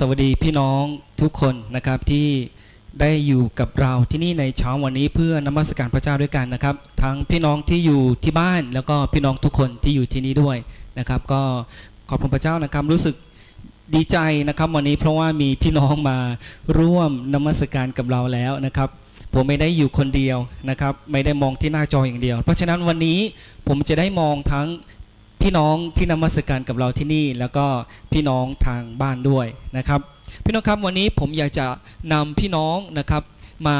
สวัสดีพี่น้องทุกคนนะครับที่ได้อยู่กับเราที่นี่ในเช้าวันนี้เพื่อนมัสการพระเจ้าด้วยกันนะครับ ทั้งพี่น้องที่อยู่ที่บ้าน แล้วก็พี่น้องทุกคนที่อยู่ที่นี่ด้วยนะครับ ก็ขอบคุณพระเจ้านะครับรู้สึกดีใจนะครับ วันนี้เพราะว่ามีพี่น้องมาร่วมนมัสการกับเราแล้วนะครับ ผมไม่ได้อยู่คนเดียวนะครับ ไม่ได้มองที่หน้าจออย่างเดียว เพราะฉะนั้นวันนี้ผมจะได้มองทั้ง พี่น้องที่นมัสการกับเราที่นี่ แล้วก็พี่น้องทางบ้านด้วยนะครับ พี่น้องครับวันนี้ผมอยากจะนำพี่น้องนะครับมา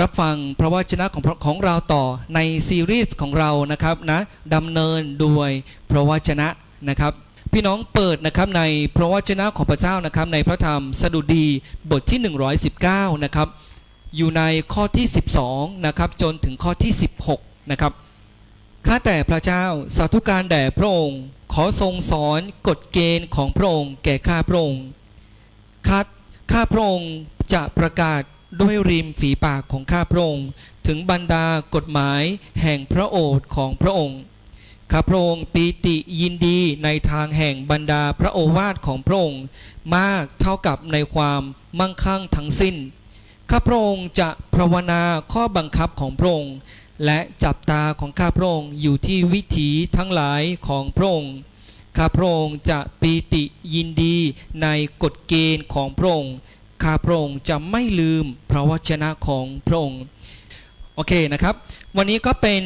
รับฟังพระวจนะของของเราต่อในซีรีส์ของเรานะครับนะดำเนินโดยพระวจนะนะครับ พี่น้องเปิดนะครับในพระวจนะของพระเจ้านะครับ ในพระธรรมสดุดีบทที่ 119 นะครับ อยู่ในข้อที่ 12 นะครับ จนถึงข้อที่ 16 นะครับ ข้าแต่พระเจ้าสาธุการแด่พระองค์ ขอทรงสอนกฎเกณฑ์ของพระองค์แก่ข้าพระองค์ข้าข้าพระองค์จะประกาศด้วยริมฝีปากของข้าพระองค์ ถึงบรรดากฎหมายแห่งพระโอษฐ์ของพระองค์ข้าพระองค์ปีติยินดีในทางแห่งบรรดาพระโอวาทของพระองค์ มากเท่ากับในความมั่งคั่งทั้งสิ้นข้าพระองค์จะภาวนาข้อบังคับของพระองค์ และจับตาของข้าพระองค์อยู่ที่วิถีทั้งหลายของพระองค์ข้าพระองค์จะปีติยินดีในกฎเกณฑ์ของพระองค์ข้าพระองค์จะไม่ลืมพระวจนะของพระองค์โอเคนะครับ วันนี้ก็เป็น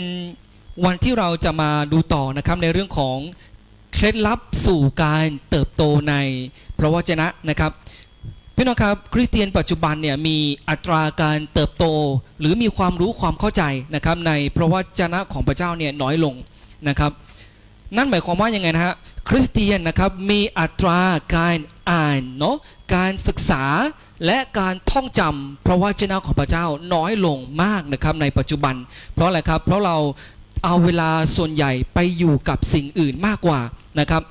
วันที่เราจะมาดูต่อนะครับในเรื่องของเคล็ดลับสู่การเติบโตในพระวจนะนะครับ พี่น้องครับคริสเตียนปัจจุบันเนี่ยมีอัตราการเติบโต หรือมีความรู้ความเข้าใจนะครับในพระวจนะของพระเจ้าเนี่ยน้อยลงนะครับ นั่นหมายความว่ายังไงนะฮะคริสเตียนนะครับมีอัตราการอ่านเนาะการศึกษาและการท่องจำพระวจนะของพระเจ้าน้อยลงมากนะครับในปัจจุบัน เพราะอะไรครับเพราะเราเอาเวลาส่วนใหญ่ไปอยู่กับสิ่งอื่นมากกว่านะครับ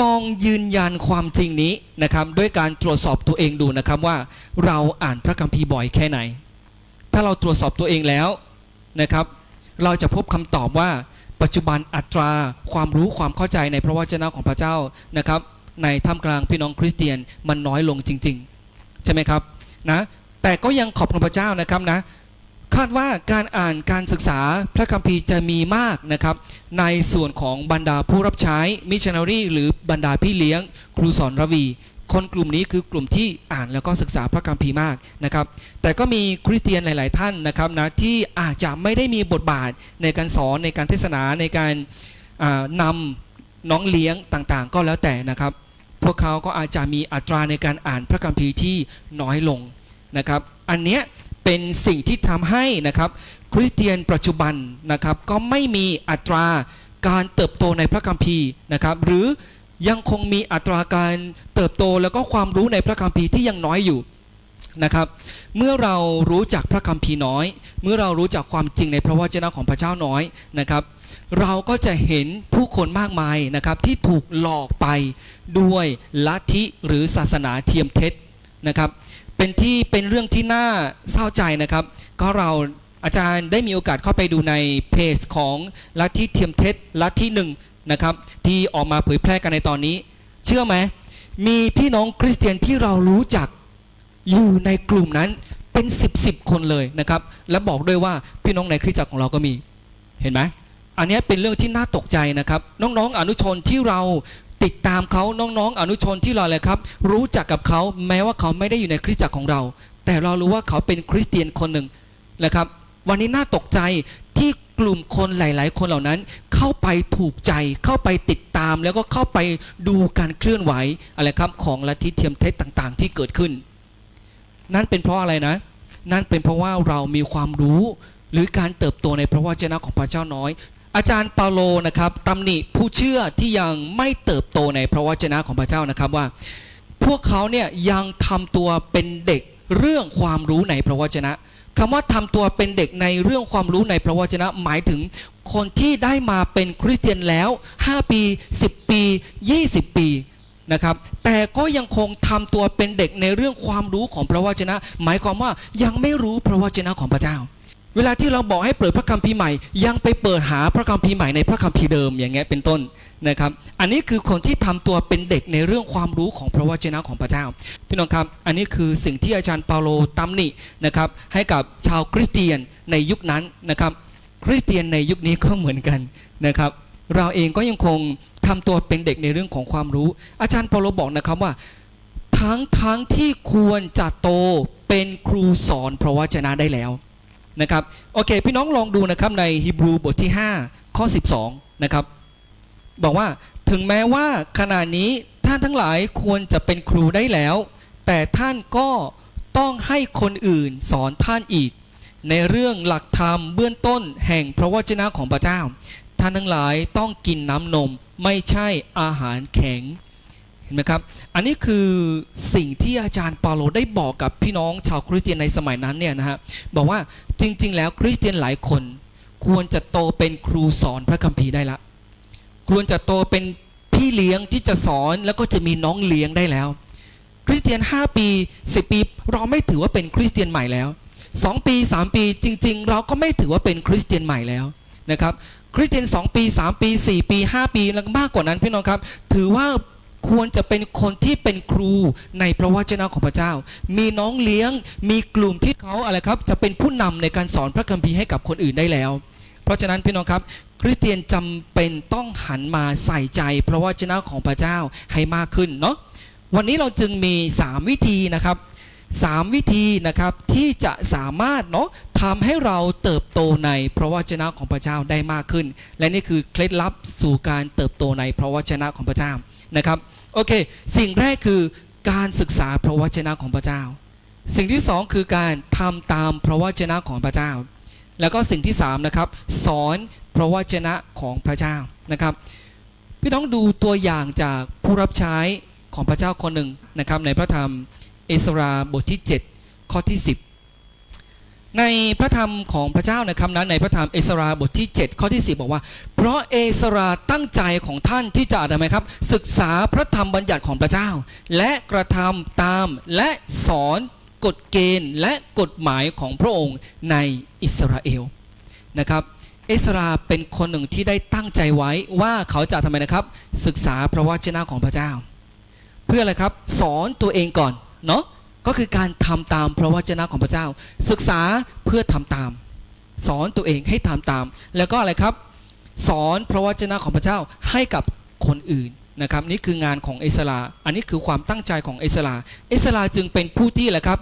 ลองยืนยันความจริงนี้นะครับด้วยการตรวจสอบตัวเองดูนะครับว่าเราอ่านพระคัมภีร์บ่อยแค่ไหน ถ้าเราตรวจสอบตัวเองแล้วนะครับ เราจะพบคำตอบว่าปัจจุบันอัตราความรู้ความเข้าใจในพระวจนะของพระเจ้านะครับ ในท่ามกลางพี่น้องคริสเตียนมันน้อยลงจริง ๆ ใช่ไหมครับนะแต่ก็ยังขอบคุณพระเจ้านะครับนะ คาดว่าการอ่านการศึกษาพระคัมภีร์จะมีมากนะครับ ในส่วนของบรรดาผู้รับใช้มิชชันนารีหรือบรรดาพี่เลี้ยง ครูสอนระวี คนกลุ่มนี้คือกลุ่มที่อ่านแล้วก็ศึกษาพระคัมภีร์มากนะครับ แต่ก็มีคริสเตียนหลาย ๆ ท่านนะครับนะที่อาจจะไม่ได้มีบทบาทในการสอนในการเทศนาในการอ่านำน้องเลี้ยงต่าง ๆ ก็แล้วแต่นะครับ พวกเขาก็อาจจะมีอัตราในการอ่านพระคัมภีร์ที่น้อยลงนะครับ อันเนี้ย เป็นสิ่งที่ทำให้นะครับคริสเตียนปัจจุบันนะครับก็ไม่มีอัตราการเติบโตในพระคัมภีร์นะครับหรือยังคงมีอัตราการเติบโตแล้วก็ความรู้ในพระคัมภีร์ที่ยังน้อยอยู่นะครับเมื่อเรารู้จักพระคัมภีร์น้อย เมื่อเรารู้จักความจริงในพระวจนะของพระเจ้าน้อยนะครับ เราก็จะเห็นผู้คนมากมายนะครับที่ถูกหลอกไปด้วยลัทธิหรือศาสนาเทียมเท็จนะครับ เป็นที่เป็นเรื่องที่น่าเศร้าใจนะครับ ก็เราอาจารย์ได้มีโอกาสเข้าไปดูในเพจของลัทธิเทียมเท็จลัทธิหนึ่งนะครับที่ออกมาเผยแพร่กันในตอนนี้ เชื่อไหมมีพี่น้องคริสเตียนที่เรารู้จักอยู่ในกลุ่มนั้นเป็นสิบสิบคนเลยนะครับ และบอกด้วยว่าพี่น้องในคริสตจักรของเราก็มีเห็นไหมอันนี้เป็นเรื่องที่น่าตกใจนะครับ น้องๆอนุชนที่เรา ติดตามเขาน้องๆ อนุชนที่เราเลยครับ รู้จักกับเขาแม้ว่าเขาไม่ได้อยู่ในคริสตจักรของเรา แต่เรารู้ว่าเขาเป็นคริสเตียนคนหนึ่งนะครับ วันนี้น่าตกใจที่กลุ่มคนหลาย ๆ คนเหล่านั้น เข้าไปถูกใจเข้าไปติดตามแล้วก็เข้าไปดูการเคลื่อนไหวอะไรครับของลัทธิเทียมเท็จต่าง ๆ ที่เกิดขึ้น นั่นเป็นเพราะอะไรนะ นั่นเป็นเพราะว่าเรามีความรู้หรือการเติบโตในพระวจนะของพระเจ้าน้อย อาจารย์เปาโลนะครับตำหนิผู้เชื่อที่ยังไม่เติบโตในพระวจนะของพระเจ้านะครับว่า พวกเขาเนี่ยยังทำตัวเป็นเด็กเรื่องความรู้ในพระวจนะคำว่าทำตัวเป็นเด็กในเรื่องความรู้ในพระวจนะ หมายถึงคนที่ได้มาเป็นคริสเตียนแล้ว 5 ปี 10 ปี 20 ปีนะครับแต่ก็ยังคงทำตัวเป็นเด็กในเรื่องความรู้ของพระวจนะ หมายความว่ายังไม่รู้พระวจนะของพระเจ้า เวลาที่เราบอกให้เปิดพระคัมภีร์ใหม่ ยังไปเปิดหาพระคัมภีร์ใหม่ในพระคัมภีร์เดิมอย่างเงี้ยเป็นต้นนะครับ อันนี้คือคนที่ทำตัวเป็นเด็กในเรื่องความรู้ของพระวจนะของพระเจ้า พี่น้องครับอันนี้คือสิ่งที่อาจารย์เปาโลตำหนินะครับให้กับชาวคริสเตียนในยุคนั้นนะครับ คริสเตียนในยุคนี้ก็เหมือนกันนะครับ เราเองก็ยังคงทำตัวเป็นเด็กในเรื่องของความรู้ อาจารย์เปาโลบอกนะครับว่าทั้งทั้งที่ควรจะโตเป็นครูสอนพระวจนะได้แล้ว นะครับโอเค พี่น้องลองดูนะครับในฮีบรูบทที่ 5 ข้อ 12 นะครับ บอกว่าถึงแม้ว่าขณะนี้ท่านทั้งหลายควรจะเป็นครูได้แล้ว แต่ท่านก็ต้องให้คนอื่นสอนท่านอีก ในเรื่องหลักธรรมเบื้องต้นแห่งพระวจนะของพระเจ้า ท่านทั้งหลายต้องกินน้ำนมไม่ใช่อาหารแข็ง เห็นไหมครับ อันนี้คือสิ่งที่อาจารย์เปาโลได้บอกกับพี่น้องชาวคริสเตียนในสมัยนั้นเนี่ยนะฮะบอกว่าจริง ๆ แล้วคริสเตียนหลายคน ควรจะโตเป็นครูสอนพระคัมภีร์ได้ละ ควรจะโตเป็นพี่เลี้ยงที่จะสอนแล้วก็จะมีน้องเลี้ยงได้แล้ว คริสเตียน 5 ปี 10 ปี เราไม่ถือว่าเป็นคริสเตียนใหม่แล้ว 2 ปี 3 ปี จริง ๆ เราก็ไม่ถือว่าเป็นคริสเตียนใหม่แล้วนะครับคริสเตียน 2 ปี 3 ปี 4 ปี 5 ปีแล้วมากกว่านั้นพี่น้องครับ ถือว่า ควรจะเป็นคนที่เป็นครูในพระวจนะของพระเจ้า มีน้องเลี้ยง มีกลุ่มที่เขาอะไรครับ จะเป็นผู้นำในการสอนพระคัมภีร์ให้กับคนอื่นได้แล้ว เพราะฉะนั้นพี่น้องครับ คริสเตียนจำเป็นต้องหันมาใส่ใจ พระวจนะของพระเจ้าให้มากขึ้นเนาะ วันนี้เราจึงมี 3 วิธีนะครับ3วิธีนะครับที่จะสามารถเนาะทำให้เราเติบโตในพระวจนะของพระเจ้าได้มากขึ้น และนี่คือเคล็ดลับสู่การเติบโตในพระวจนะของพระเจ้า นะครับโอเค สิ่งแรกคือการศึกษาพระวจนะของพระเจ้า สิ่งที่สองคือการทำตามพระวจนะของพระเจ้า แล้วก็สิ่งที่สามนะครับสอนพระวจนะของพระเจ้านะครับพี่น้องดูตัวอย่างจากผู้รับใช้ของพระเจ้าคนหนึ่งนะครับในพระธรรมเอสราบทที่ 7 ข้อที่ 10 ในพระธรรมของพระเจ้าในครับนั้นในพระธรรมเอสราบทที่ 7 ข้อที่ 10 บอกว่า เพราะเอสราตั้งใจของท่านที่จะทำไมครับ ศึกษาพระธรรมบัญญัติของพระเจ้า และกระทำตามและสอนกฎเกณฑ์และกฎหมายของพระองค์ในอิสราเอลนะครับเอสราเป็นคนหนึ่งที่ได้ตั้งใจไว้ว่าเขาจะทำไมนะครับ ศึกษาพระวจนะของพระเจ้า เพื่ออะไรครับ สอนตัวเองก่อนเนาะ ก็คือการทำตามพระวจนะของพระเจ้า ศึกษาเพื่อทำตาม สอนตัวเองให้ทำตาม แล้วก็อะไรครับ สอนพระวจนะของพระเจ้าให้กับคนอื่นนะครับนี่คืองานของเอสราอันนี้คือความตั้งใจของเอสราเอสราจึงเป็นผู้ที่แหละครับ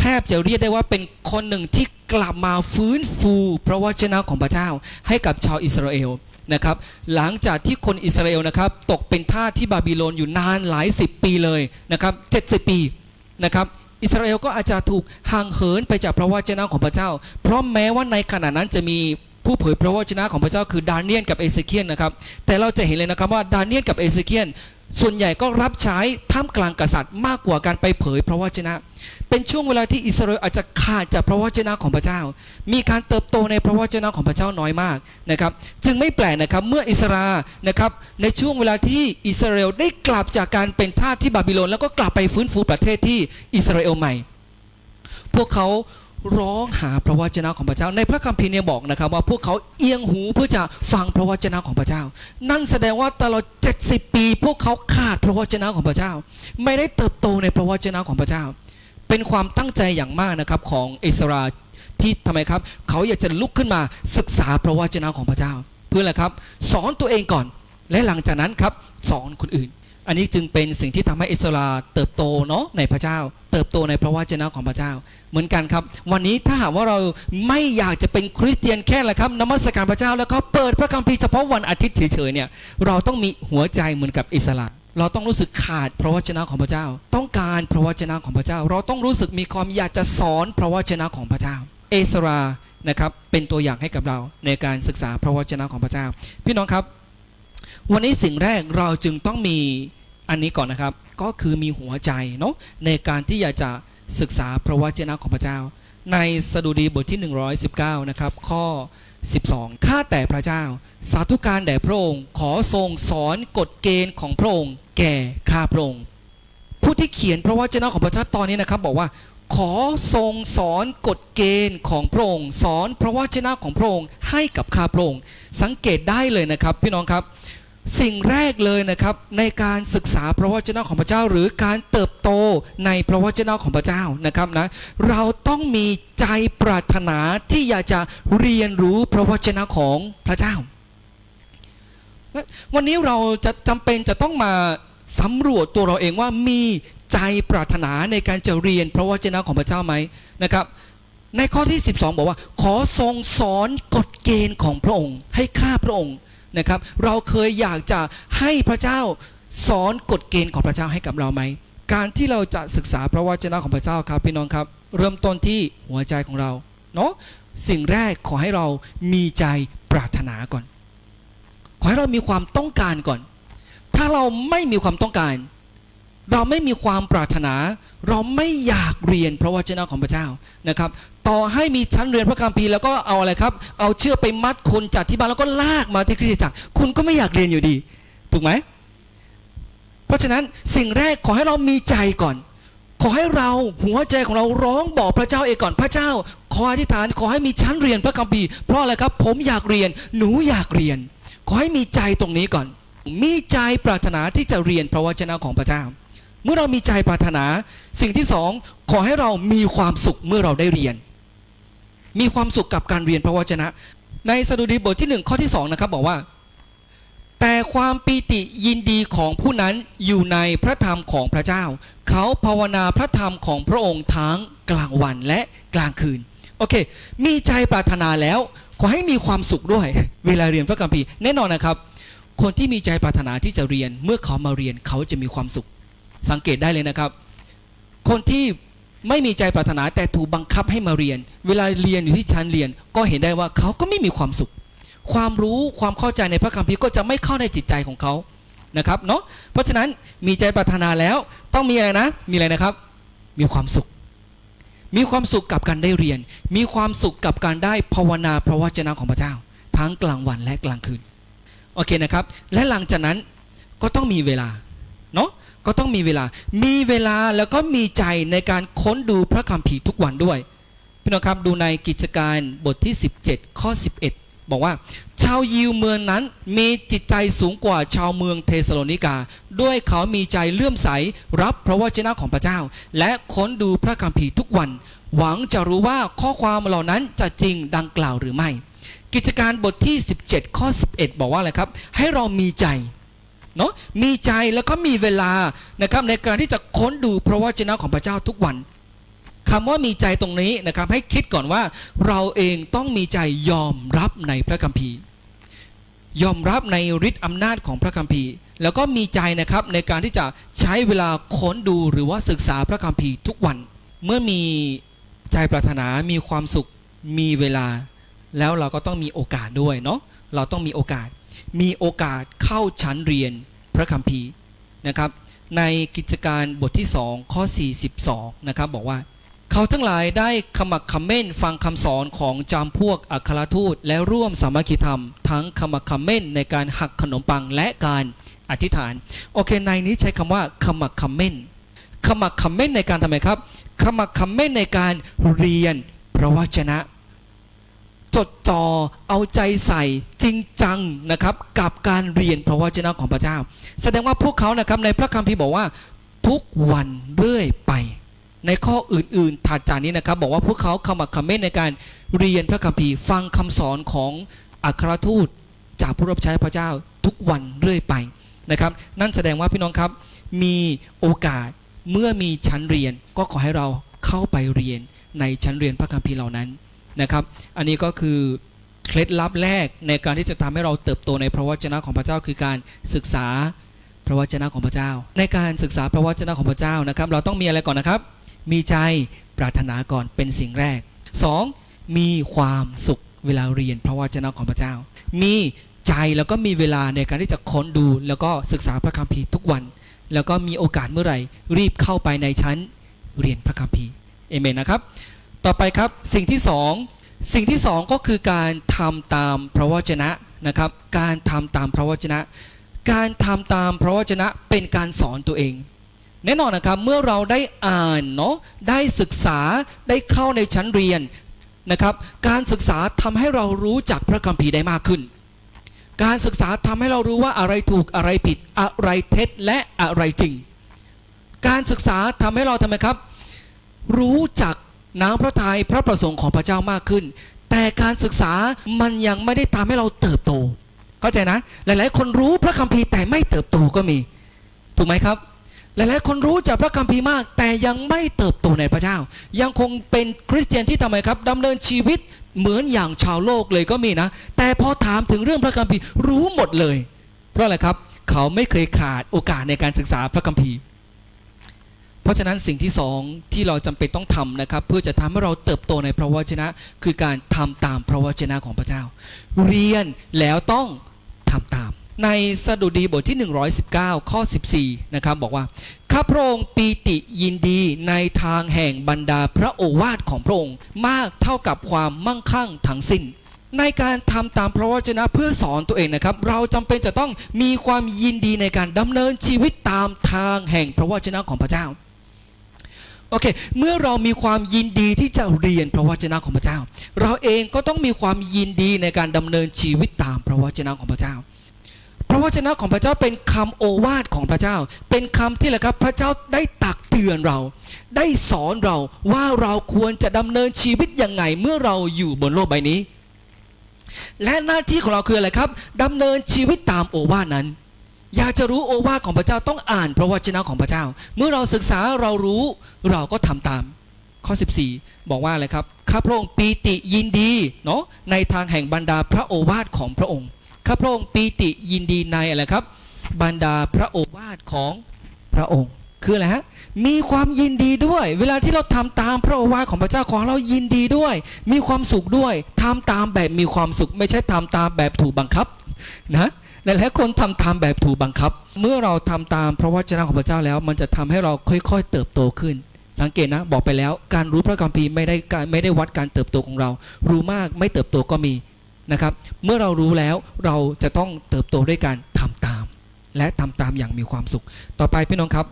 แทบจะเรียกได้ว่าเป็นคนหนึ่งที่กลับมาฟื้นฟูพระวจนะของพระเจ้า ให้กับชาวอิสราเอลนะครับหลังจากที่คนอิสราเอลนะครับตกเป็นทาสที่บาบิโลนอยู่นานหลายสิบปีเลยนะครับเจ็ดสิบปี นะครับอิสราเอลก็อาจจะถูกห่างเหินไปจากพระวจนะของพระเจ้า เพราะแม้ว่าในขณะนั้นจะมีผู้เผยพระวจนะของพระเจ้าคือดาเนียลกับเอเซเคียนนะครับ แต่เราจะเห็นเลยนะครับว่าดาเนียลกับเอเซเคียน ส่วนใหญ่ก็รับใช้ท่ามกลางกษัตริย์มากกว่าการไปเผยพระวจนะ เป็นช่วงเวลาที่อิสราเอลอาจจะขาดจากพระวจนะของพระเจ้า มีการเติบโตในพระวจนะของพระเจ้าน้อยมากนะครับ จึงไม่แปลกนะครับเมื่ออิสรานะครับในช่วงเวลาที่อิสราเอลได้กลับจากการเป็นทาสที่บาบิโลนแล้วก็กลับไปฟื้นฟูประเทศที่อิสราเอลใหม่ พวกเขา ร้องหาพระวจนะของพระเจ้า ในพระคัมภีร์เนี่ยบอกนะครับว่าพวกเขาเอียงหูเพื่อจะฟังพระวจนะของพระเจ้า นั่นแสดงว่าตลอด 70 ปี พวกเขาขาดพระวจนะของพระเจ้า ไม่ได้เติบโตในพระวจนะของพระเจ้า เป็นความตั้งใจอย่างมากนะครับของเอสราที่ทำไมครับ เขาอยากจะลุกขึ้นมาศึกษาพระวจนะของพระเจ้า เพื่ออะไรครับ สอนตัวเองก่อน และหลังจากนั้นครับสอนคนอื่น อันนี้จึงเป็นสิ่งที่ทำให้อิสราเติบโตเนาะในพระเจ้า เติบโตในพระวจนะของพระเจ้า เหมือนกันครับ วันนี้ถ้าหากว่าเราไม่อยากจะเป็นคริสเตียนแค่แหละครับนมัสการพระเจ้าแล้วก็เปิดพระคัมภีร์เฉพาะวันอาทิตย์เฉยๆเนี่ยเราต้องมีหัวใจเหมือนกับอิสระเราต้องรู้สึกขาดพระวจนะของพระเจ้า ต้องการพระวจนะของพระเจ้า เราต้องรู้สึกมีความอยากจะสอนพระวจนะของพระเจ้า เอสรานะครับเป็นตัวอย่างให้กับเราในการศึกษาพระวจนะของพระเจ้า พี่น้องครับ วันนี้สิ่งแรกเราจึงต้องมีอันนี้ก่อนนะครับ ก็คือมีหัวใจเนาะในการที่อยากจะศึกษาพระวจนะของพระเจ้า ในสดุดีบทที่ 119 นะครับ ข้อ 12 ข้าแต่พระเจ้า สาธุการแด่พระองค์ ขอทรงสอนกฎเกณฑ์ของพระองค์ แก่ข้าพระองค์ผู้ที่เขียนพระวจนะของพระเจ้าตอนนี้นะครับ บอกว่า ขอทรงสอนกฎเกณฑ์ของพระองค์ สอนพระวจนะของพระองค์ให้กับข้าพระองค์สังเกตได้เลยนะครับ พี่น้องครับ สิ่งแรกเลยนะครับในการศึกษาพระวจนะของพระเจ้า หรือการเติบโตในพระวจนะของพระเจ้านะครับนะเราต้องมีใจปรารถนาที่อยากจะเรียนรู้พระวจนะของพระเจ้า วันนี้เราจะจำเป็นจะต้องมาสำรวจตัวเราเองว่ามีใจปรารถนาในการจะเรียนพระวจนะของพระเจ้าไหมนะครับในข้อที่ 12 บอกว่า ขอทรงสอนกฎเกณฑ์ของพระองค์ ให้ข้าพระองค์ นะครับ เราเคยอยากจะให้พระเจ้าสอนกฎเกณฑ์ของพระเจ้าให้กับเราไหม การที่เราจะศึกษาพระวจนะของพระเจ้าครับพี่น้องครับ เริ่มต้นที่หัวใจของเราเนาะสิ่งแรกขอให้เรามีใจปรารถนาก่อน ขอให้เรามีความต้องการก่อน ถ้าเราไม่มีความต้องการ เราไม่มีความปรารถนา เราไม่อยากเรียนพระวจนะของพระเจ้านะครับ ต่อให้มีชั้นเรียนพระคัมภีร์แล้วก็เอาอะไรครับ เอาเชือกไปมัดคุณจากที่บ้านแล้วก็ลากมาที่คริสตจักร คุณก็ไม่อยากเรียนอยู่ดี ถูกไหม เพราะฉะนั้นสิ่งแรกขอให้เรามีใจก่อน ขอให้เราหัวใจของเราร้องบอกพระเจ้าเองก่อนพระเจ้า ขออธิษฐานขอให้มีชั้นเรียนพระคัมภีร์เพราะอะไรครับ ผมอยากเรียน หนูอยากเรียน ขอให้มีใจตรงนี้ก่อน มีใจปรารถนาที่จะเรียนพระวจนะของพระเจ้า เมื่อเรามีใจปรารถนา สิ่งที่สองขอให้เรามีความสุขเมื่อเราได้เรียน มีความสุขกับการเรียนพระวจนะ ในสดุดีบทที่หนึ่งข้อที่สองนะครับบอกว่า แต่ความปีติยินดีของผู้นั้นอยู่ในพระธรรมของพระเจ้า เขาภาวนาพระธรรมของพระองค์ทั้งกลางวันและกลางคืนโอเค มีใจปรารถนาแล้ว ขอให้มีความสุขด้วย เวลาเรียนพระคัมภีร์แน่นอนนะครับ คนที่มีใจปรารถนาที่จะเรียนเมื่อเขามาเรียนเขาจะมีความสุข สังเกตได้เลยนะครับ คนที่ไม่มีใจปรารถนาแต่ถูกบังคับให้มาเรียน เวลาเรียนอยู่ที่ชั้นเรียน ก็เห็นได้ว่าเขาก็ไม่มีความสุข ความรู้ความเข้าใจในพระคัมภีร์ก็จะไม่เข้าในจิตใจของเขานะครับเนาะเพราะฉะนั้นมีใจปรารถนาแล้วต้องมีอะไรนะ มีอะไรนะครับ มีความสุข มีความสุขกับการได้เรียน มีความสุขกับการได้ภาวนาพระวจนะของพระเจ้า ทั้งกลางวันและกลางคืนโอเคนะครับ และหลังจากนั้นก็ต้องมีเวลาเนาะ ก็ต้องมีเวลา มีเวลาแล้วก็มีใจในการค้นดูพระคัมภีร์ทุกวันด้วย พี่น้องครับดูในกิจการบทที่ 17 ข้อ 11 บอกว่า ชาวยิวเมืองนั้นมีจิตใจสูงกว่าชาวเมืองเทสโลนิกา ด้วยเขามีใจเลื่อมใส รับพระวจนะของพระเจ้า และค้นดูพระคัมภีร์ทุกวัน หวังจะรู้ว่าข้อความเหล่านั้นจะจริงดังกล่าวหรือไม่ กิจการบทที่ 17 ข้อ 11 บอกว่าอะไรครับ ให้เรามีใจ เนาะมีใจแล้วก็มีเวลานะครับในการที่จะค้นดูพระวจนะของพระเจ้าทุกวันคำว่ามีใจตรงนี้นะครับให้คิดก่อนว่าเราเองต้องมีใจยอมรับในพระคัมภีร์ ยอมรับในฤทธิ์อำนาจของพระคัมภีร์ แล้วก็มีใจนะครับในการที่จะใช้เวลาค้นดูหรือว่าศึกษาพระคัมภีร์ทุกวัน เมื่อมีใจปรารถนามีความสุขมีเวลา แล้วเราก็ต้องมีโอกาสด้วยเนาะเราต้องมีโอกาส มีโอกาสเข้าชั้นเรียนพระคัมภีร์นะครับ ในกิจการบทที่ 2 ข้อ 42 นะครับ บอกว่า เขาทั้งหลายได้ขมักเขม้นฟังคำสอนของจำพวกอัครทูต และร่วมสามัคคีธรรม ทั้งขมักเขม้นในการหักขนมปังและการอธิษฐาน โอเค ในนี้ใช้คำว่าขมักเขม้นขมักเขม้นในการทำไมครับขมักเขม้นในการเรียนพระวจนะ จดจ่อเอาใจใส่จริงจังนะครับกับการเรียนพระวจนะของพระเจ้า แสดงว่าพวกเขานะครับในพระคัมภีร์บอกว่าทุกวันเรื่อยไป ในข้ออื่นๆถัดจากนี้นะครับ บอกว่าพวกเขาขมักเขม้นในการเรียนพระคัมภีร์ฟังคำสอนของอัครทูตจากผู้รับใช้พระเจ้าทุกวันเรื่อยไปนะครับ นั่นแสดงว่าพี่น้องครับมีโอกาสเมื่อมีชั้นเรียนก็ขอให้เราเข้าไปเรียนในชั้นเรียนพระคัมภีร์เหล่านั้น นะครับ อันนี้ก็คือเคล็ดลับแรกในการที่จะทำให้เราเติบโตในพระวจนะของพระเจ้าคือการศึกษาพระวจนะของพระเจ้า ในการศึกษาพระวจนะของพระเจ้านะครับ เราต้องมีอะไรก่อนนะครับ มีใจปรารถนาก่อนเป็นสิ่งแรก 2. มีความสุขเวลาเรียนพระวจนะของพระเจ้า มีใจแล้วก็มีเวลาในการที่จะค้นดูแล้วก็ศึกษาพระคัมภีร์ทุกวัน แล้วก็มีโอกาสเมื่อไหร่ รีบเข้าไปในชั้นเรียนพระคัมภีร์เอเมนนะครับ ต่อไปครับสิ่งที่สองสิ่งที่สองก็คือการทำตามพระวจนะนะครับ การทำตามพระวจนะ การทำตามพระวจนะเป็นการสอนตัวเอง แน่นอนนะครับเมื่อเราได้อ่านเนาะได้ศึกษาได้เข้าในชั้นเรียนนะครับการศึกษาทำให้เรารู้จักพระคัมภีร์ได้มากขึ้น การศึกษาทำให้เรารู้ว่าอะไรถูกอะไรผิดอะไรเท็จและอะไรจริง การศึกษาทำให้เราทำไมครับ รู้จัก น้ำพระทัยพระประสงค์ของพระเจ้ามากขึ้น แต่การศึกษามันยังไม่ได้ทำให้เราเติบโต เข้าใจนะ หลาย ๆ คนรู้พระคัมภีร์แต่ไม่เติบโตก็มี ถูกไหมครับ หลาย ๆ คนรู้จากพระคัมภีร์มาก แต่ยังไม่เติบโตในพระเจ้า ยังคงเป็นคริสเตียนที่ทำไมครับดำเนินชีวิตเหมือนอย่างชาวโลกเลยก็มีนะ แต่พอถามถึงเรื่องพระคัมภีร์รู้หมดเลย เพราะอะไรครับ เขาไม่เคยขาดโอกาสในการศึกษาพระคัมภีร์ เพราะฉะนั้นสิ่งที่สองที่เราจำเป็นต้องทำนะครับ เพื่อจะทำให้เราเติบโตในพระวจนะ คือการทำตามพระวจนะของพระเจ้า เรียนแล้วต้องทำตาม ในสดุดีบทที่ 119 ข้อ 14 นะครับ บอกว่าข้าพระองค์ปีติยินดีในทางแห่งบรรดาพระโอวาทของพระองค์มากเท่ากับความมั่งคั่งทั้งสิ้นในการทำตามพระวจนะเพื่อสอนตัวเองนะครับ เราจำเป็นจะต้องมีความยินดีในการดำเนินชีวิตตามทางแห่งพระวจนะของพระเจ้า โอเค เมื่อเรามีความยินดีที่จะเรียนพระวจนะของพระเจ้า เราเองก็ต้องมีความยินดีในการดำเนินชีวิตตามพระวจนะของพระเจ้า พระวจนะของพระเจ้าเป็นคำโอวาทของพระเจ้า เป็นคำที่แหละครับพระเจ้าได้ตักเตือนเรา ได้สอนเราว่าเราควรจะดำเนินชีวิตยังไงเมื่อเราอยู่บนโลกใบนี้ และหน้าที่ของเราคืออะไรครับดำเนินชีวิตตามโอวาทนั้น อยากจะรู้โอวาทของพระเจ้าต้องอ่านพระวจนะของพระเจ้า เมื่อเราศึกษาเรารู้เราก็ทำตาม ข้อ 14 บอกว่าอะไรครับข้าพระองค์ปีติยินดีเนาะในทางแห่งบรรดาพระโอวาทของพระองค์ข้าพระองค์ปีติยินดีในอะไรครับ บรรดาพระโอวาทของพระองค์ คืออะไรฮะมีความยินดีด้วย เวลาที่เราทำตามพระโอวาทของพระเจ้าของเรายินดีด้วย มีความสุขด้วยทำตามแบบมีความสุขไม่ใช่ทำตามแบบถูกบังคับนะ หลายๆคนทำตามแบบถูกบังคับ เมื่อเราทำตามพระวจนะของพระเจ้าแล้ว มันจะทำให้เราค่อยๆ เติบโตขึ้น สังเกตนะ บอกไปแล้ว การรู้พระคัมภีร์ไม่ได้ไม่ได้วัดการเติบโตของเรา รู้มากไม่เติบโตก็มีนะครับ เมื่อเรารู้แล้วเราจะต้องเติบโตด้วยการทำตาม และทำตามอย่างมีความสุข ต่อไปพี่น้องครับ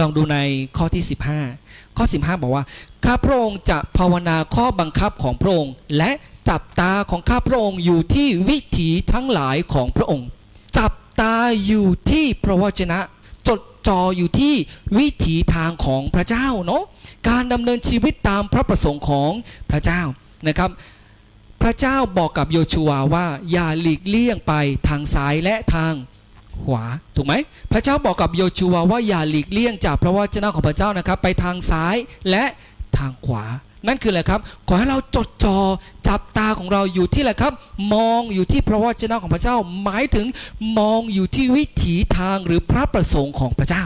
ลองดูในข้อที่ 15 ข้อ 15 บอกว่าข้าพระองค์จะภาวนาข้อบังคับของพระองค์และ จับตาของข้าพระองค์อยู่ที่วิถีทั้งหลายของพระองค์ จับตาอยู่ที่พระวจนะจดจ่ออยู่ที่วิถีทางของพระเจ้าเนาะการดำเนินชีวิตตามพระประสงค์ของพระเจ้านะครับ พระเจ้าบอกกับโยชูวาว่าอย่าหลีกเลี่ยงไปทางซ้ายและทางขวาถูกไหมพระเจ้าบอกกับโยชูวาว่าอย่าหลีกเลี่ยงจากพระวจนะของพระเจ้านะครับ ไปทางซ้ายและทางขวา นั่นคืออะไรครับ ขอให้เราจดจอ่อจับตาของเราอยู่ที่อะไรครับ มองอยู่ที่พระวจนะของพระเจ้า หมายถึงมองอยู่ที่วิถีทางหรือพระประสงค์ของพระเจ้า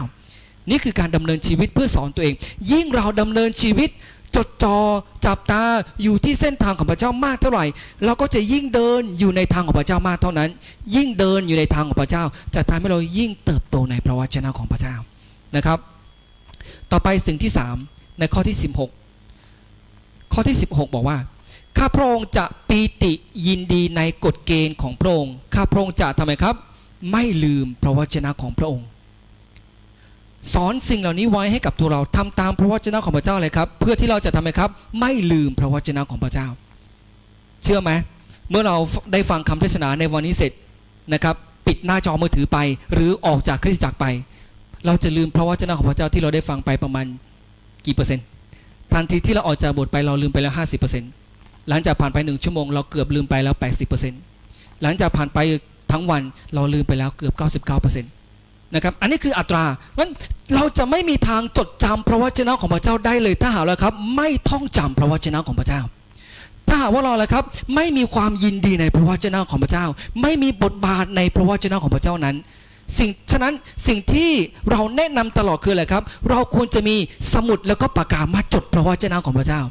นี่คือการดำเนินชีวิตเพื่อสอนตัวเอง ยิ่งเราดำเนินชีวิตจดจอ่อจับตาอยู่ที่เส้นทางของพระเจ้ามากเท่าไหร่ เราก็จะยิ่งเดินอยู่ในทางของพระเจ้ามากเท่านั้น ยิ่งเดินอยู่ในทางของพระเจ้า จะทำให้เรายิ่งเติบโตในพระวจนะของพระเจ้านะครับ ต่อไปสิ่งที่ 3 ในข้อที่ 16 ข้อที่ 16 บอกว่าข้าพระองค์จะปีติยินดีในกฎเกณฑ์ของพระองค์ข้าพระองค์จะทำไมครับ ไม่ลืมพระวจนะของพระองค์ สอนสิ่งเหล่านี้ไว้ให้กับตัวเราทำตามพระวจนะของพระเจ้าเลยครับ เพื่อที่เราจะทำไมครับ ไม่ลืมพระวจนะของพระเจ้า เชื่อไหมเมื่อเราได้ฟังคำเทศนาในวันนี้เสร็จนะครับ ปิดหน้าจอมือถือไป หรือออกจากคริสตจักรไป เราจะลืมพระวจนะของพระเจ้าที่เราได้ฟังไปประมาณกี่เปอร์เซ็นต์ ทันทีที่เราออกจากบสถ์ไปเราลืมไปแล้ว 50%หลังจากผ่านไปหนึ่งชั่วโมงเราเกือบลืมไปแล้ว 80%หลังจากผ่านไปทั้งวันเราลืมไปแล้วเกือบ 99%นะครับ อันนี้คืออัตรามันเราจะไม่มีทางจดจำพระวจนะของพระเจ้าได้เลยถ้าหากเราครับ ไม่ท่องจำพระวจนะของพระเจ้า ถ้าหากว่าเราละครับ ไม่มีความยินดีในพระวจนะของพระเจ้า ไม่มีบทบาทในพระวจนะของพระเจ้านั้น สิ่งฉะนั้นสิ่งที่เราแนะนำตลอดคืออะไรครับ เราควรจะมีสมุดแล้วก็ปากกามาจดพระวจนะของพระเจ้า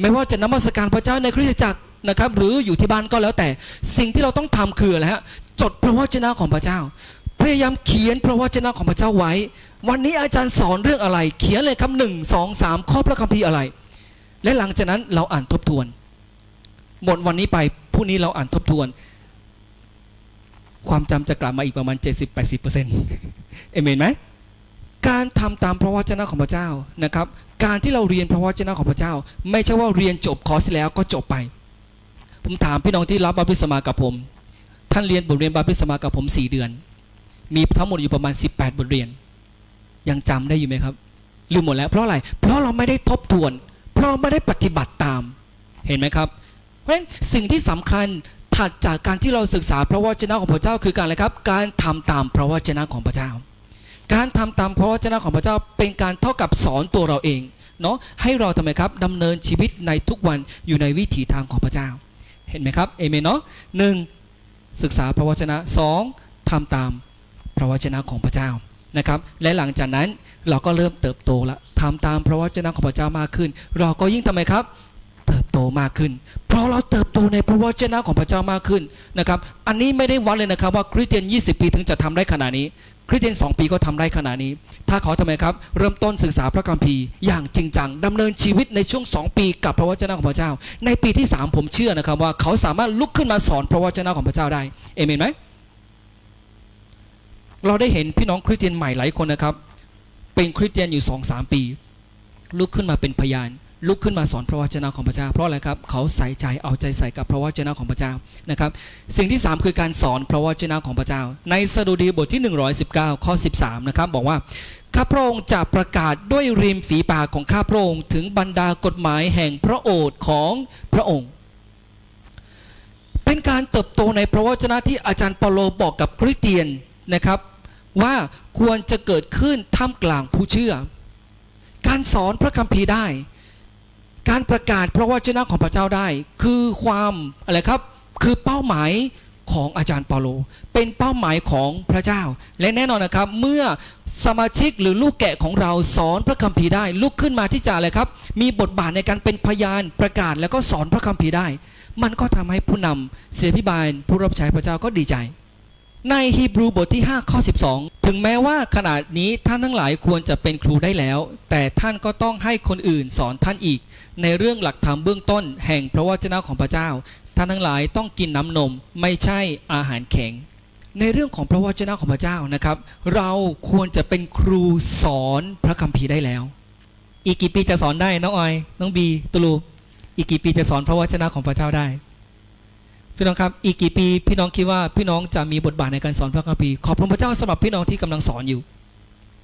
ไม่ว่าจะนมัสการพระเจ้าในคริสตจักรนะครับ หรืออยู่ที่บ้านก็แล้วแต่ สิ่งที่เราต้องทำคืออะไรฮะจดพระวจนะของพระเจ้า พยายามเขียนพระวจนะของพระเจ้าไว้ วันนี้อาจารย์สอนเรื่องอะไร เขียนเลยครับหนึ่งสองสามข้อพระคัมภีร์อะไร และหลังจากนั้นเราอ่านทบทวนหมดวันนี้ไปพรุ่งนี้เราอ่านทบทวน ความจำจะกลับมาอีกประมาณ 70-80%เอเมนไหมการทำตามพระวจนะของพระเจ้านะครับ การที่เราเรียนพระวจนะของพระเจ้า ไม่ใช่ว่าเรียนจบคอร์สแล้วก็จบไป ผมถามพี่น้องที่รับบัพติศมากับผม ท่านเรียนบทเรียนบัพติศมากับผม 4 เดือน มีทั้งหมดอยู่ประมาณ 18 บทเรียน ยังจำได้อยู่ไหมครับลืมหมดแล้วเพราะอะไร เพราะเราไม่ได้ทบทวน เพราะไม่ได้ปฏิบัติตาม เห็นไหมครับ เพราะฉะนั้นสิ่งที่สำคัญ ถัดจากการที่เราศึกษาพระวจนะของพระเจ้าคือการอะไรครับ การทำตามพระวจนะของพระเจ้า การทำตามพระวจนะของพระเจ้าเป็นการเท่ากับสอนตัวเราเองเนาะให้เราทำไมครับดำเนินชีวิตในทุกวันอยู่ในวิถีทางของพระเจ้า เห็นไหมครับเอเมนเนาะหนึ่งศึกษาพระวจนะสองทำตามพระวจนะของพระเจ้านะครับ และหลังจากนั้นเราก็เริ่มเติบโตละทำตามพระวจนะของพระเจ้ามากขึ้น เราก็ยิ่งทำไมครับ โตมากขึ้น เพราะเราเติบโตในพระวจนะของพระเจ้ามากขึ้นนะครับ อันนี้ไม่ได้วัดเลยนะครับว่าคริสเตียน 20 ปีถึงจะทำได้ขนาดนี้ คริสเตียน 2 ปีก็ทำได้ขนาดนี้ ถ้าเขาทำไมครับ เริ่มต้นศึกษาพระคัมภีร์อย่างจริงจังดำเนินชีวิตในช่วง 2 ปีกับพระวจนะของพระเจ้า ในปีที่ 3 ผมเชื่อนะครับว่าเขาสามารถลุกขึ้นมาสอนพระวจนะของพระเจ้าได้เอเมนไหมเราได้เห็นพี่น้องคริสเตียนใหม่หลายคนนะครับ เป็นคริสเตียนอยู่2-3ปี ลุกขึ้นมาเป็นพยาน ลุกขึ้นมาสอนพระวจนะของพระเจ้า เพราะอะไรครับเขาใส่ใจเอาใจใส่กับพระวจนะของพระเจ้านะครับ สิ่งที่ 3 คือการสอนพระวจนะของพระเจ้า ในสดุดีบทที่ 119 ข้อ 13 นะครับ บอกว่าข้าพระองค์จะประกาศด้วยริมฝีปากของข้าพระองค์ถึงบรรดากฎหมายแห่งพระโอษฐ์ของพระองค์ เป็นการเติบโตในพระวจนะที่อาจารย์เปาโลบอกกับคริสเตียนนะครับ ว่าควรจะเกิดขึ้นท่ามกลางผู้เชื่อ การสอนพระคัมภีร์ได้ การประกาศพระวจนะของพระเจ้าได้ คือความอะไรครับ คือเป้าหมายของอาจารย์เปาโล เป็นเป้าหมายของพระเจ้า และแน่นอนนะครับ เมื่อสมาชิกหรือลูกแกะของเราสอนพระคัมภีร์ได้ ลุกขึ้นมาที่จะอะไรครับ มีบทบาทในการเป็นพยานประกาศแล้วก็สอนพระคัมภีร์ได้ มันก็ทำให้ผู้นำเสียพิบาลผู้รับใช้พระเจ้าก็ดีใจ ในฮีบรูบทที่5ข้อ12 ถึงแม้ว่าขณะนี้ท่านทั้งหลายควรจะเป็นครูได้แล้ว แต่ท่านก็ต้องให้คนอื่นสอนท่านอีก ในเรื่องหลักธรรมเบื้องต้นแห่งพระวจนะของพระเจ้าท่านทั้งหลายต้องกินน้ำนมไม่ใช่อาหารแข็ง ในเรื่องของพระวจนะของพระเจ้านะครับ เราควรจะเป็นครูสอนพระคัมภีร์ได้แล้ว อีกกี่ปีจะสอนได้น้องออยน้องบีตุลูอีกกี่ปีจะสอนพระวจนะของพระเจ้าได้พี่น้องครับอีกกี่ปีพี่น้องคิดว่าพี่น้องจะมีบทบาทในการสอนพระคัมภีร์ขอบพระเจ้าสำหรับพี่น้องที่กำลังสอนอยู่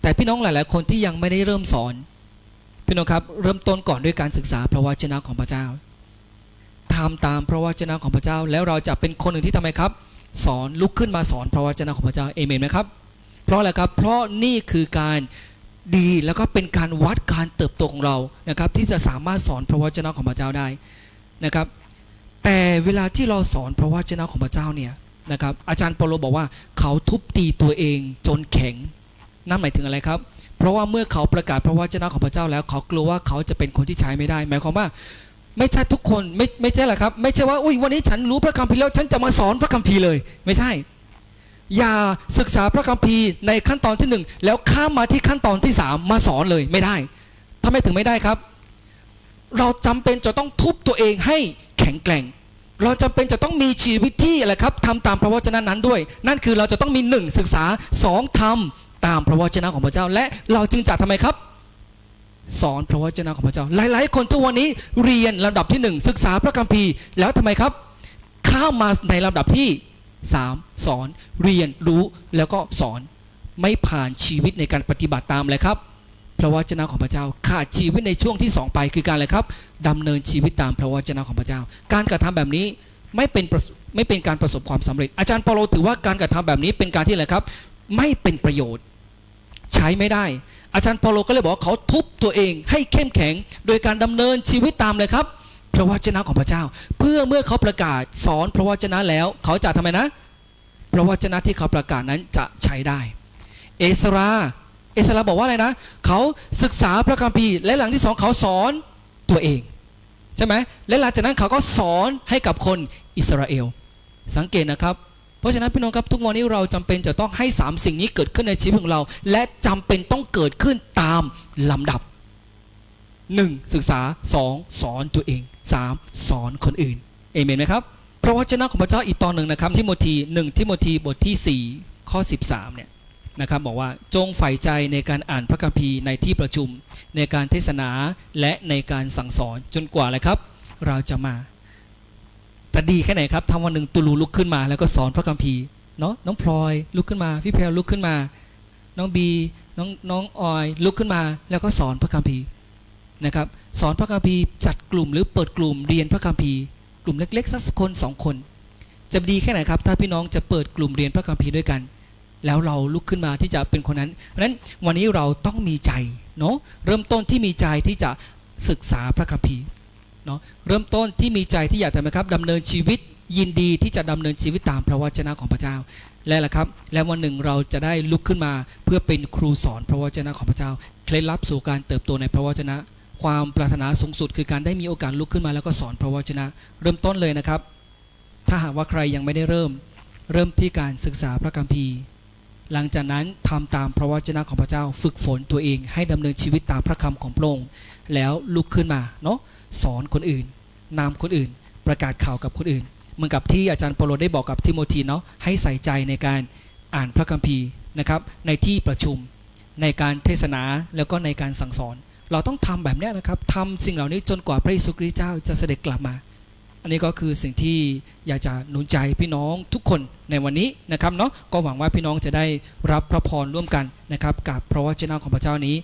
แต่พี่น้องหลาย ๆ คนที่ยังไม่ได้เริ่มสอน พี่น้องครับเริ่มต้นก่อนด้วยการศึกษาพระวจนะของพระเจ้าทำตามพระวจนะของพระเจ้า แล้วเราจะเป็นคนหนึ่งที่ทำไมครับ สอนลุกขึ้นมาสอนพระวจนะของพระเจ้าเอเมนไหมครับ เพราะอะไรครับเพราะนี่คือการดีแล้วก็เป็นการวัดการเติบโตของเรานะครับ ที่จะสามารถสอนพระวจนะของพระเจ้าได้นะครับ แต่เวลาที่เราสอนพระวจนะของพระเจ้าเนี่ยนะครับอาจารย์เปโลบอกว่าเขาทุบตีตัวเองจนแข็งนั่นหมายถึงอะไรครับ เพราะว่าเมื่อเขาประกาศพระวจนะของพระเจ้าแล้ว เขากลัวว่าเขาจะเป็นคนที่ใช้ไม่ได้ หมายความว่า ไม่ใช่ทุกคนไม่ไม่ใช่หรอครับ ไม่ใช่ว่าอุ้ยวันนี้ฉันรู้พระคัมภีร์แล้วฉันจะมาสอนพระคัมภีร์เลย ไม่ใช่ อย่าศึกษาพระคัมภีร์ในขั้นตอนที่หนึ่งแล้วข้ามมาที่ขั้นตอนที่สามมาสอนเลยไม่ได้ทำไมถึงไม่ได้ครับ เราจำเป็นจะต้องทุบตัวเองให้แข็งแกร่งเราจำเป็นจะต้องมีชีวิตที่อะไรครับทำตามพระวจนะนั้นด้วย นั่นคือเราจะต้องมีหนึ่งศึกษาสองทำ ตามพระวจนะของพระเจ้า และเราจึงจะทำไมครับ สอนพระวจนะของพระเจ้า หลาย ๆ คนทุกวันนี้เรียนลำดับที่หนึ่งศึกษาพระคัมภีร์ แล้วทำไมครับ ข้ามมาในลำดับที่สามสอนเรียนรู้แล้วก็สอนไม่ผ่านชีวิตในการปฏิบัติตามเลยครับพระวจนะของพระเจ้าขาดชีวิตในช่วงที่สองไปคือการอะไรครับดำเนินชีวิตตามพระวจนะของพระเจ้า การกระทำแบบนี้ไม่เป็นไม่เป็นการประสบความสำเร็จ อาจารย์เปาโลถือว่าการกระทำแบบนี้เป็นการที่อะไรครับ ไม่เป็นประโยชน์ ใช้ไม่ได้ อาจารย์เปาโลก็เลยบอกเขาทุบตัวเองให้เข้มแข็ง โดยการดำเนินชีวิตตามเลยครับพระวจนะของพระเจ้า เพื่อเมื่อเขาประกาศสอนพระวจนะแล้ว เขาจะทำไมนะพระวจนะที่เขาประกาศนั้นจะใช้ได้ เอสราเอสราบอกว่าอะไรนะ เขาศึกษาพระคัมภีร์และหลังที่สองเขาสอนตัวเอง ใช่ไหมและหลังจากนั้นเขาก็สอนให้กับคนอิสราเอล สังเกตนะครับ เพราะฉะนั้นพี่น้องครับทุกวันนี้เราจำเป็นจะต้องให้สามสิ่งนี้เกิดขึ้นในชีวิตของเรา และจำเป็นต้องเกิดขึ้นตามลำดับ 1. ศึกษา 2. สอนตัวเอง 3. สอนคนอื่นเอเมนไหมครับพระวจนะของพระเจ้าอีกตอนหนึ่งนะครับทิโมธี1ทิโมธีบทที่ 4 ข้อ 13เนี่ยนะครับบอกว่าจงใฝ่ใจในการอ่านพระคัมภีร์ในที่ประชุม ในการเทศนาและในการสั่งสอนจนกว่าอะไรครับ เราจะมา จะดีแค่ไหนครับถ้าวันหนึ่งตูลูลุกขึ้นมา แล้วก็สอนพระคัมภีร์เนาะน้องพลอยลุกขึ้นมา พี่แพรลุกขึ้นมา น้องบีน้องน้องออยลุกขึ้นมา แล้วก็สอนพระคัมภีร์นะครับ สอนพระคัมภีร์จัดกลุ่มหรือเปิดกลุ่มเรียนพระคัมภีร์กลุ่มเล็กๆสักคนสองคน จะดีแค่ไหนครับ ถ้าพี่น้องจะเปิดกลุ่มเรียนพระคัมภีร์ด้วยกัน แล้วเราลุกขึ้นมาที่จะเป็นคนนั้นเพราะฉะนั้นวันนี้เราต้องมีใจเนาะเริ่มต้นที่มีใจที่จะศึกษาพระคัมภีร์ เนาะเริ่มต้นที่มีใจที่อยากทำนะครับดำเนินชีวิตยินดีที่จะดำเนินชีวิตตามพระวจนะของพระเจ้า และละครับ และวันหนึ่งเราจะได้ลุกขึ้นมาเพื่อเป็นครูสอนพระวจนะของพระเจ้า เคล็ดลับสู่การเติบโตในพระวจนะ ความปรารถนาสูงสุดคือการได้มีโอกาสลุกขึ้นมาแล้วก็สอนพระวจนะ เริ่มต้นเลยนะครับ ถ้าหากว่าใครยังไม่ได้เริ่ม เริ่มที่การศึกษาพระคัมภีร์ หลังจากนั้นทำตามพระวจนะของพระเจ้า ฝึกฝนตัวเองให้ดำเนินชีวิตตามพระคำของพระองค์ แล้วลุกขึ้นมาเนาะสอนคนอื่นนำคนอื่น ประกาศข่าวกับคนอื่น เหมือนกับที่อาจารย์เปโลได้บอกกับทิโมธีเนาะให้ใส่ใจในการอ่านพระคัมภีร์นะครับ ในที่ประชุมในการเทศนาแล้วก็ในการสั่งสอน เราต้องทำแบบนี้นะครับทำสิ่งเหล่านี้จนกว่าพระเยซูคริสต์เจ้าจะเสด็จกลับมา อันนี้ก็คือสิ่งที่อยากจะหนุนใจพี่น้องทุกคนในวันนี้นะครับเนาะก็หวังว่าพี่น้องจะได้รับพระพรร่วมกันนะครับกับพระวจนะของพระเจ้านี้